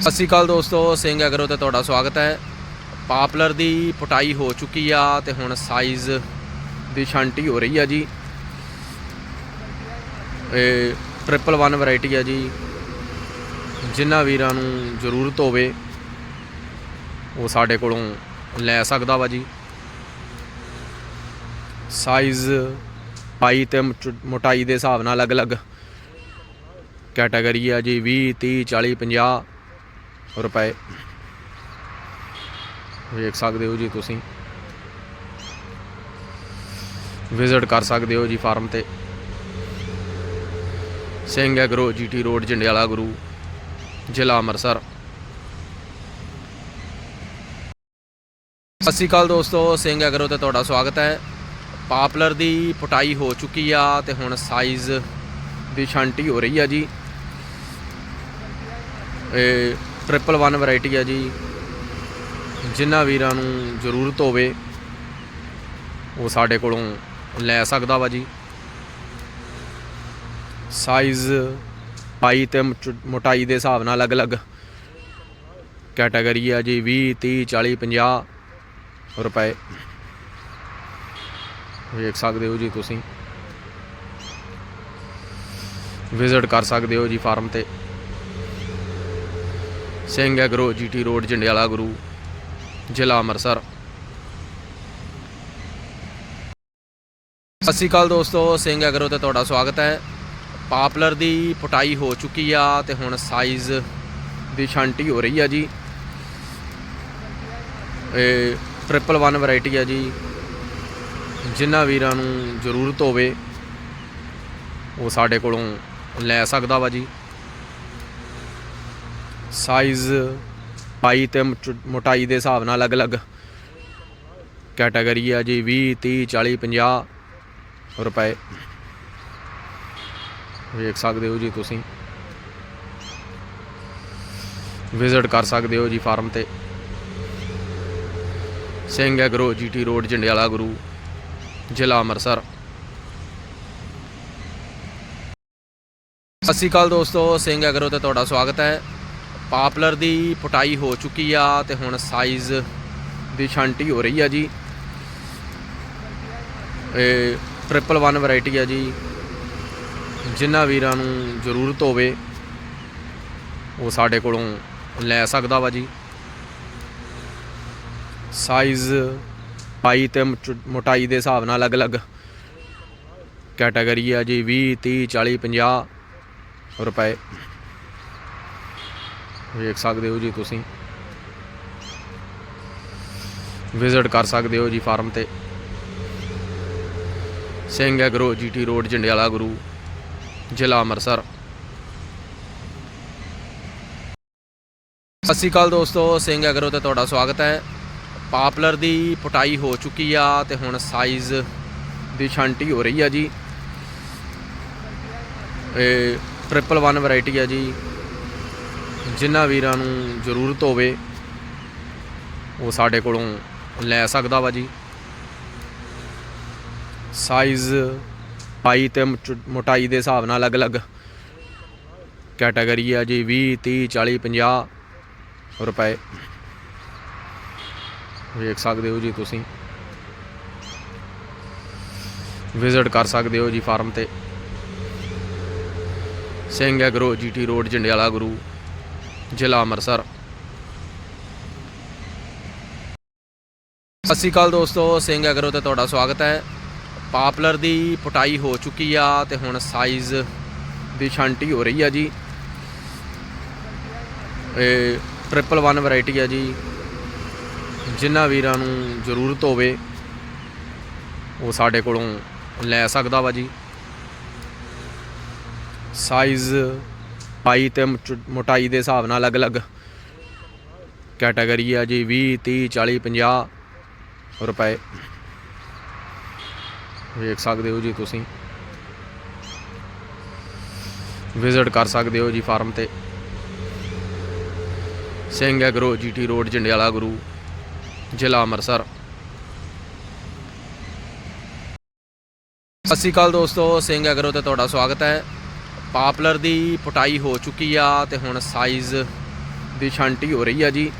ਸਤਿ ਸ਼੍ਰੀ ਅਕਾਲ ਦੋਸਤੋ, ਸਿੰਘ ਐਗਰੋ ਤੇ ਤੁਹਾਡਾ ਸਵਾਗਤ ਹੈ। ਪਾਪਲਰ ਦੀ ਪਟਾਈ ਹੋ ਚੁੱਕੀ ਆ ਤੇ ਹੁਣ ਸਾਈਜ਼ ਦੀ ਛਾਂਟੀ ਹੋ ਰਹੀ ਆ ਜੀ। ਇਹ ਟ੍ਰਿਪਲ 1 ਵੈਰਾਈਟੀ ਆ ਜੀ। ਜਿਨ੍ਹਾਂ ਵੀਰਾਂ ਨੂੰ ਜ਼ਰੂਰਤ ਹੋਵੇ, ਉਹ ਸਾਡੇ ਕੋਲੋਂ ਲੈ ਸਕਦਾ ਵਾ ਜੀ। ਸਾਈਜ਼ ਪਾਈ ਤੇ ਮੋਟਾਈ ਦੇ ਹਿਸਾਬ ਨਾਲ ਅਲੱਗ-ਅਲੱਗ ਕੈਟਾਗਰੀ ਆ ਜੀ। 20 30 40 50 ਰੁਪਏ ਵੇਖ ਸਕਦੇ ਹੋ ਜੀ ਤੁਸੀਂ। ਵਿਜ਼ਿਟ ਕਰ ਸਕਦੇ ਹੋ ਜੀ ਫਾਰਮ ਤੇ। Singh agro GT road Jandiala Guru ਜ਼ਿਲ੍ਹਾ ਅੰਮ੍ਰਿਤਸਰ। ਸਤਿ ਸ਼੍ਰੀ ਅਕਾਲ ਦੋਸਤੋ ਸਿੰਘ ਐਗਰੋ ਤੇ ਤੁਹਾਡਾ ਸਵਾਗਤ ਹੈ। ਪਾਪਲਰ ਦੀ ਪਟਾਈ ਹੋ ਚੁੱਕੀ ਆ ਤੇ ਹੁਣ ਸਾਈਜ਼ ਦੀ ਛਾਂਟੀ ਹੋ ਰਹੀ ਆ ਜੀ। ਇਹ ਟ੍ਰਿਪਲ 1 ਵੈਰਾਈਟੀ ਆ ਜੀ। ਜਿਨ੍ਹਾਂ ਵੀਰਾਂ ਨੂੰ ਜ਼ਰੂਰਤ ਹੋਵੇ, ਉਹ ਸਾਡੇ ਕੋਲੋਂ ਲੈ ਸਕਦਾ ਵਾ ਜੀ। ਸਾਈਜ਼ ਪਾਈ ਤੇ ਮਚ- ਮੋਟਾਈ ਦੇ ਹਿਸਾਬ ਨਾਲ ਅਲੱਗ-ਅਲੱਗ ਕੈਟਾਗਰੀ ਆ ਜੀ। 20 30 40 50 ਰੁਪਏ। ਵੇਖ ਸਕਦੇ ਹੋ ਜੀ ਤੁਸੀਂ। ਵਿਜ਼ਿਟ ਕਰ ਸਕਦੇ ਹੋ ਜੀ ਫਾਰਮ ਤੇ। Singh agro GT road Jandiala Guru, ਜ਼ਿਲ੍ਹਾ ਅੰਮ੍ਰਿਤਸਰ। ਸਤਿ ਸ਼੍ਰੀ ਅਕਾਲ ਦੋਸਤੋ, ਸਿੰਘ ਐਗਰੋ ਤੇ ਤੁਹਾਡਾ ਸਵਾਗਤ ਹੈ। ਪਾਪਲਰ ਦੀ ਪਟਾਈ ਹੋ ਚੁੱਕੀ ਆ ਤੇ ਹੁਣ ਸਾਈਜ਼ ਦੀ ਛਾਂਟੀ ਹੋ ਰਹੀ ਆ ਜੀ। ਇਹ ਟ੍ਰਿਪਲ 1 ਵੈਰਾਈਟੀ ਆ ਜੀ। ਜਿਨ੍ਹਾਂ ਵੀਰਾਂ ਨੂੰ ਜ਼ਰੂਰਤ ਹੋਵੇ, ਉਹ ਸਾਡੇ ਕੋਲੋਂ ਲੈ ਸਕਦਾ ਵਾ ਜੀ। ਸਾਈਜ਼ ਪਾਈ ਤੇ ਮਚ- ਮੋਟਾਈ ਦੇ ਹਿਸਾਬ ਨਾਲ ਅਲੱਗ-ਅਲੱਗ। ਕੈਟਾਗਰੀ ਆ ਜੀ 20 30 40 50 ਰੁਪਏ। ਵੇਖ ਸਕਦੇ ਹੋ ਜੀ ਤੁਸੀਂ। ਵਿਜ਼ਿਟ ਕਰ ਸਕਦੇ ਹੋ ਜੀ ਫਾਰਮ ਤੇ। Singh agro GT road Jandiala Guru ਜ਼ਿਲ੍ਹਾ ਅੰਮ੍ਰਿਤਸਰ। ਸਤਿ ਸ਼੍ਰੀ ਅਕਾਲ ਦੋਸਤੋ, ਸਿੰਘ ਐਗਰੋ ਤੇ ਤੁਹਾਡਾ ਸਵਾਗਤ ਹੈ। ਪਾਪਲਰ ਦੀ ਪਟਾਈ ਹੋ ਚੁੱਕੀ ਆ ਤੇ ਹੁਣ ਸਾਈਜ਼ ਦੀ ਛਾਂਟੀ ਹੋ ਰਹੀ ਆ ਜੀ। ਇਹ ਟ੍ਰਿਪਲ 1 ਵੈਰਾਈਟੀ ਆ ਜੀ। ਜਿਨ੍ਹਾਂ ਵੀਰਾਂ ਨੂੰ ਜ਼ਰੂਰਤ ਹੋਵੇ, ਉਹ ਸਾਡੇ ਕੋਲੋਂ ਲੈ ਸਕਦਾ ਵਾ ਜੀ। ਸਾਈਜ਼ ਪਾਈ ਤੇ ਮੋਟਾਈ ਦੇ ਹਿਸਾਬ ਨਾਲ ਅਲੱਗ-ਅਲੱਗ ਕੈਟਾਗਰੀ ਆ ਜੀ। 20 30 40 50 ਰੁਪਏ। ਵੇਖ ਸਕਦੇ ਹੋ ਜੀ ਤੁਸੀਂ। ਵਿਜ਼ਿਟ ਕਰ ਸਕਦੇ ਹੋ ਜੀ ਫਾਰਮ ਤੇ। Singh agro GT road Jandiala Guru, ਜ਼ਿਲ੍ਹਾ ਅੰਮ੍ਰਿਤਸਰ। ਸਤਿ ਸ਼੍ਰੀ ਅਕਾਲ ਦੋਸਤੋ, ਸਿੰਘ ਐਗਰੋ ਤੇ ਤੁਹਾਡਾ ਸਵਾਗਤ ਹੈ। ਪਾਪਲਰ ਦੀ ਪਟਾਈ ਹੋ ਚੁੱਕੀ ਆ ਤੇ ਹੁਣ ਸਾਈਜ਼ ਦੀ ਛਾਂਟੀ ਹੋ ਰਹੀ ਆ ਜੀ। ਇਹ ਟ੍ਰਿਪਲ 1 ਵੈਰਾਈਟੀ ਆ ਜੀ। ਜਿਨ੍ਹਾਂ ਵੀਰਾਂ ਨੂੰ ਜ਼ਰੂਰਤ ਹੋਵੇ, ਉਹ ਸਾਡੇ ਕੋਲੋਂ ਲੈ ਸਕਦਾ ਵਾ ਜੀ। ਸਾਈਜ਼ ਪਾਈ ਤੇ ਮਚ- ਮੋਟਾਈ ਦੇ ਹਿਸਾਬ ਨਾਲ ਅਲੱਗ-ਅਲੱਗ। ਕੈਟਾਗਰੀ ਆ ਜੀ 20 30 40 50 ਰੁਪਏ। ਵੇਖ ਸਕਦੇ ਹੋ ਜੀ ਤੁਸੀਂ। ਵਿਜ਼ਿਟ ਕਰ ਸਕਦੇ ਹੋ ਜੀ ਫਾਰਮ ਤੇ। Singh agro GT road Jandiala Guru. ਜ਼ਿਲ੍ਹਾ ਅੰਮ੍ਰਿਤਸਰ। ਸਤਿ ਸ਼੍ਰੀ ਅਕਾਲ ਦੋਸਤੋ, ਸਿੰਘ ਐਗਰੋ ਤੇ ਤੁਹਾਡਾ ਸਵਾਗਤ ਹੈ। ਪਾਪਲਰ ਦੀ ਪਟਾਈ ਹੋ ਚੁੱਕੀ ਆ ਤੇ ਹੁਣ ਸਾਈਜ਼ ਦੀ ਛਾਂਟੀ ਹੋ ਰਹੀ ਆ ਜੀ। ਇਹ ਟ੍ਰਿਪਲ 1 ਵੈਰਾਈਟੀ ਆ ਜੀ। ਜਿਨ੍ਹਾਂ ਵੀਰਾਂ ਨੂੰ ਜ਼ਰੂਰਤ ਹੋਵੇ, ਉਹ ਸਾਡੇ ਕੋਲੋਂ ਲੈ ਸਕਦਾ ਵਾ ਜੀ। ਸਾਈਜ਼ ਪਾਈ ਤੇ ਮੋਟਾਈ ਦੇ ਹਿਸਾਬ ਨਾਲ ਅਲੱਗ-ਅਲੱਗ ਕੈਟਾਗਰੀ ਆ ਜੀ 20 30 40 50 ਰੁਪਏ। ਵੇਖ ਸਕਦੇ ਹੋ ਜੀ ਤੁਸੀਂ। ਵਿਜ਼ਿਟ ਕਰ ਸਕਦੇ ਹੋ ਜੀ ਫਾਰਮ ਤੇ। Singh agro GT road Jandiala Guru, ਜ਼ਿਲ੍ਹਾ ਅੰਮ੍ਰਿਤਸਰ। ਸਤਿ ਸ਼੍ਰੀ ਅਕਾਲ ਦੋਸਤੋ, ਸਿੰਘ ਐਗਰੋ ਤੇ ਤੁਹਾਡਾ ਸਵਾਗਤ ਹੈ। ਪਾਪਲਰ ਦੀ ਪਟਾਈ ਹੋ ਚੁੱਕੀ ਆ ਤੇ ਹੁਣ ਸਾਈਜ਼ ਦੀ ਛਾਂਟੀ ਹੋ ਰਹੀ ਆ ਜੀ।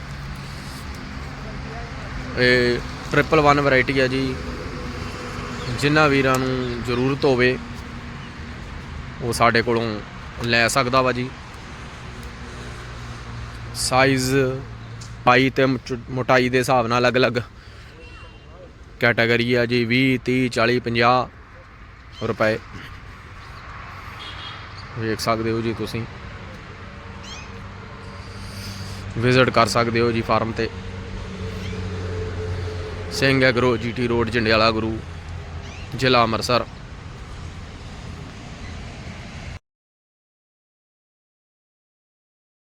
ਇਹ ਟ੍ਰਿਪਲ 1 ਵੈਰਾਈਟੀ ਆ ਜੀ। ਜਿਨ੍ਹਾਂ ਵੀਰਾਂ ਨੂੰ ਜ਼ਰੂਰਤ ਹੋਵੇ, ਉਹ ਸਾਡੇ ਕੋਲੋਂ ਲੈ ਸਕਦਾ ਵਾ ਜੀ। ਸਾਈਜ਼ ਪਾਈ ਤੇ ਮੁਚ- ਮੋਟਾਈ ਦੇ ਹਿਸਾਬ ਨਾਲ ਅਲੱਗ-ਅਲੱਗ ਕੈਟਾਗਰੀ ਆ ਜੀ। 20 30 40 50 ਰੁਪਏ। ਵੇਖ ਸਕਦੇ ਹੋ ਜੀ ਤੁਸੀਂ। ਵਿਜ਼ਿਟ ਕਰ ਸਕਦੇ ਹੋ ਜੀ ਫਾਰਮ ਤੇ। Singh agro GT road Jandiala Guru, ਜ਼ਿਲ੍ਹਾ ਅੰਮ੍ਰਿਤਸਰ।